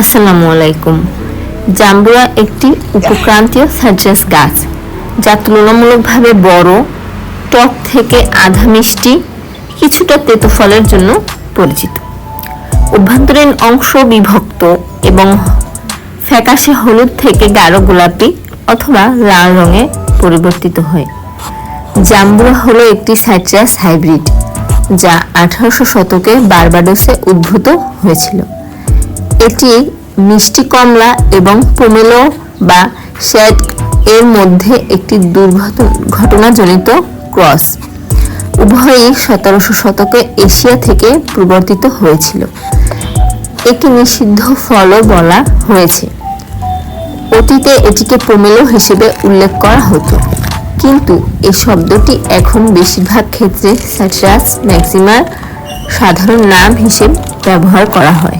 আসসালামু আলাইকুম। জাম্বুরা একটি উপক্রান্তীয় সাইট্রাস গাছ, যা তুলনামূলকভাবে বড়, টক থেকে আধা মিষ্টি, কিছুটা তেতো ফলের জন্য পরিচিত। অভ্যন্তরীণ অংশ বিভক্ত এবং ফ্যাকাশে হলুদ থেকে গাঢ় গোলাপি অথবা লাল রঙে পরিবর্তিত হয়। জাম্বুরা হলো একটি সাইট্রাস হাইব্রিড, যা আঠারোশো শতকে বারবাডোসে উদ্ভূত হয়েছিল। এটি মিষ্টি কমলা এবং পোমেলো বা শ্যাড এর মধ্যে একটি দুর্ঘটনাজনিত ক্রস। উভয়ই সতেরোশো শতকে এশিয়া থেকে প্রবর্তিত হয়েছিল। একটি নিষিদ্ধ ফলও বলা হয়েছে। অতীতে এটিকে পোমেলো হিসেবে উল্লেখ করা হতো। কিন্তু এই শব্দটি এখন বেশিরভাগ ক্ষেত্রে স্যাটরাস ম্যাক্সিমার সাধারণ নাম হিসেবে ব্যবহার করা হয়।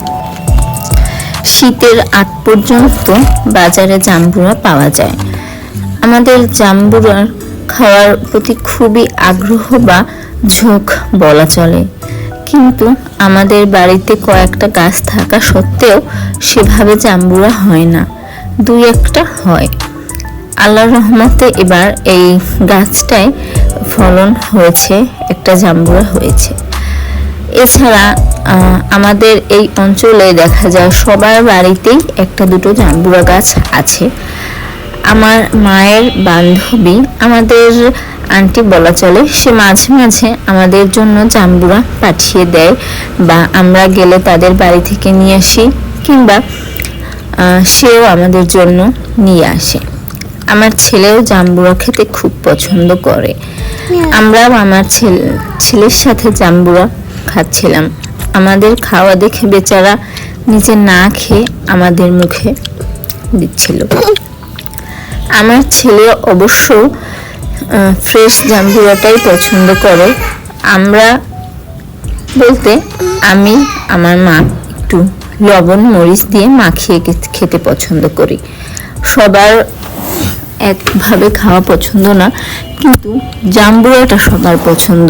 শীতের আগ পর্যন্ত বাজারে জাম্বুরা পাওয়া যায়। আমাদের জাম্বুরার খাওয়ার প্রতি খুবই আগ্রহ বা ঝোঁক বলা চলে। কিন্তু আমাদের বাড়িতে কয়েকটা গাছ থাকা সত্ত্বেও সেভাবে জাম্বুরা হয় না। দুই একটা হয়। আল্লাহর রহমতে এবার এই গাছটায় ফলন হয়েছে, একটা জাম্বুরা হয়েছে। এছাড়া আমাদের এই অঞ্চলে দেখা যায় সবার বাড়িতেই একটা দুটো জাম্বুরা গাছ আছে। আমার মায়ের বান্ধবী আমাদের আন্টি বলা চলে সে মাঝে মাঝে আমাদের জন্য জাম্বুরা পাঠিয়ে দেয় বা আমরা গেলে তাদের বাড়ি থেকে নিয়ে আসি কিংবা আহ, সেও আমাদের জন্য নিয়ে আসে। আমার ছেলেও জাম্বুরা খেতে খুব পছন্দ করে। আমরাও আমার ছেলে ছেলের সাথে জাম্বুরা খাচ্ছিলাম। আমাদের খাওয়া দেখে বেচারা নিজে না খেয়ে আমাদের মুখে দিচ্ছিল। আমার ছেলে অবশ্য ফ্রেশ জাম্বুরাটাই পছন্দ করে। আমরা বলতে আমি, আমার মা একটু লবণ, মরিচ দিয়ে মাখিয়ে খেতে পছন্দ করি। সবার একভাবে খাওয়া পছন্দ না, কিন্তু জাম্বুরাটা সবার পছন্দ।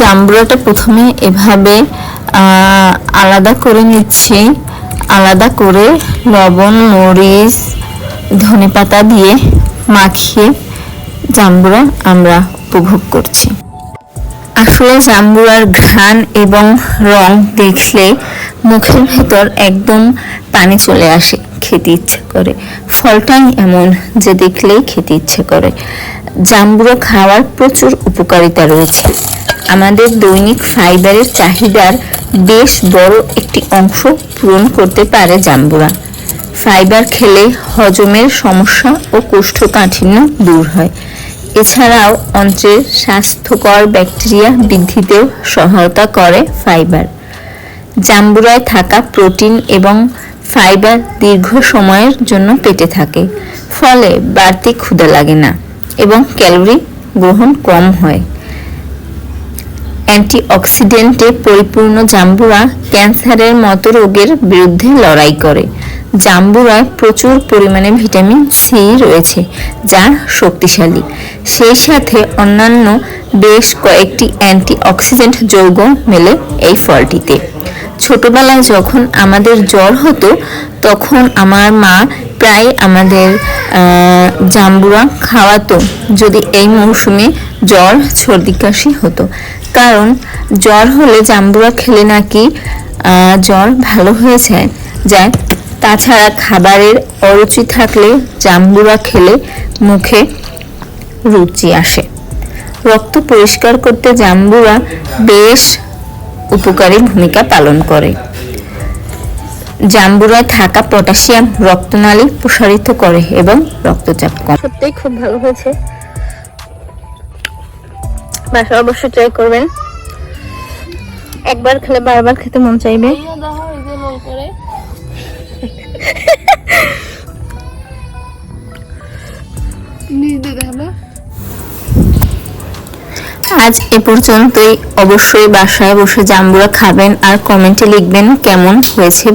জাম্বুরাটা প্রথমে এভাবে আলাদা করে নিচ্ছি। আলাদা করে লবণ, মরিচ ধনেপাতা দিয়ে মাখিয়ে জাম্বুরা আমরা উপভোগ করছি। আসলে জাম্বুরার ঘ্রাণ এবং রং দেখলে মুখের ভেতর একদম পানি চলে আসে, খেতে ইচ্ছে করে। ফলটাই এমন যে দেখলেই খেতে ইচ্ছে করে। জাম্বুরা খাওয়ার প্রচুর উপকারিতা রয়েছে। আমাদের দৈনিক ফাইবারের চাহিদার বেশ বড় একটি অংশ পূরণ করতে পারে জাম্বুরা ফাইবার খেলে হজমের সমস্যা ও কোষ্ঠকাঠিন্য দূর হয়। এছাড়াও অন্ত্রের স্বাস্থ্যকর ব্যাকটেরিয়া বৃদ্ধিতেও সহায়তা করে ফাইবার। জাম্বুরায় থাকা প্রোটিন এবং ফাইবার দীর্ঘ সময়ের জন্য পেটে থাকে। ফলে বাড়তি ক্ষুধা লাগে না এবং ক্যালোরি গ্রহণ কম হয়। অ্যান্টিঅক্সিডেন্টে পরিপূর্ণ জাম্বুরা ক্যান্সারের মতো রোগের বিরুদ্ধে লড়াই করে। জাম্বুরায় প্রচুর পরিমাণে ভিটামিন সি রয়েছে, যা শক্তিশালী। সেই সাথে অন্যান্য বেশ কয়েকটি অ্যান্টিঅক্সিডেন্ট যৌগ মেলে এই ফলটিতে। ছোটবেলায় যখন আমাদের জ্বর হতো, তখন আমার মা প্রায় আমাদের জাম্বুরা খাওয়াতো যদি এই মৌসুমে জ্বর, সর্দি কাশি হতো। কারণ জ্বর হলে জাম্বুরা খেলে নাকি জ্বর ভালো হয়ে যায়। যায় তাছাড়া খাবারের অরুচি থাকলে জাম্বুরা খেলে মুখে রুচি আসে। রক্ত পরিষ্কার করতে জাম্বুরা বেশ উপকারী ভূমিকা পালন করে। জাম্বুরায় থাকা পটাশিয়াম রক্তনালী প্রসারিত করে এবং রক্তচাপ কম। সত্যিই খুব ভালো হয়েছে। বাসা অবশ্যই ট্রাই করবেন। একবার খেলে বারবার খেতে মন চাইবে। আজ এ পর্যন্তই। অবশ্যই বাসায় বসে জাম্বুরা খাবেন আর কমেন্টে লিখবেন কেমন হয়েছে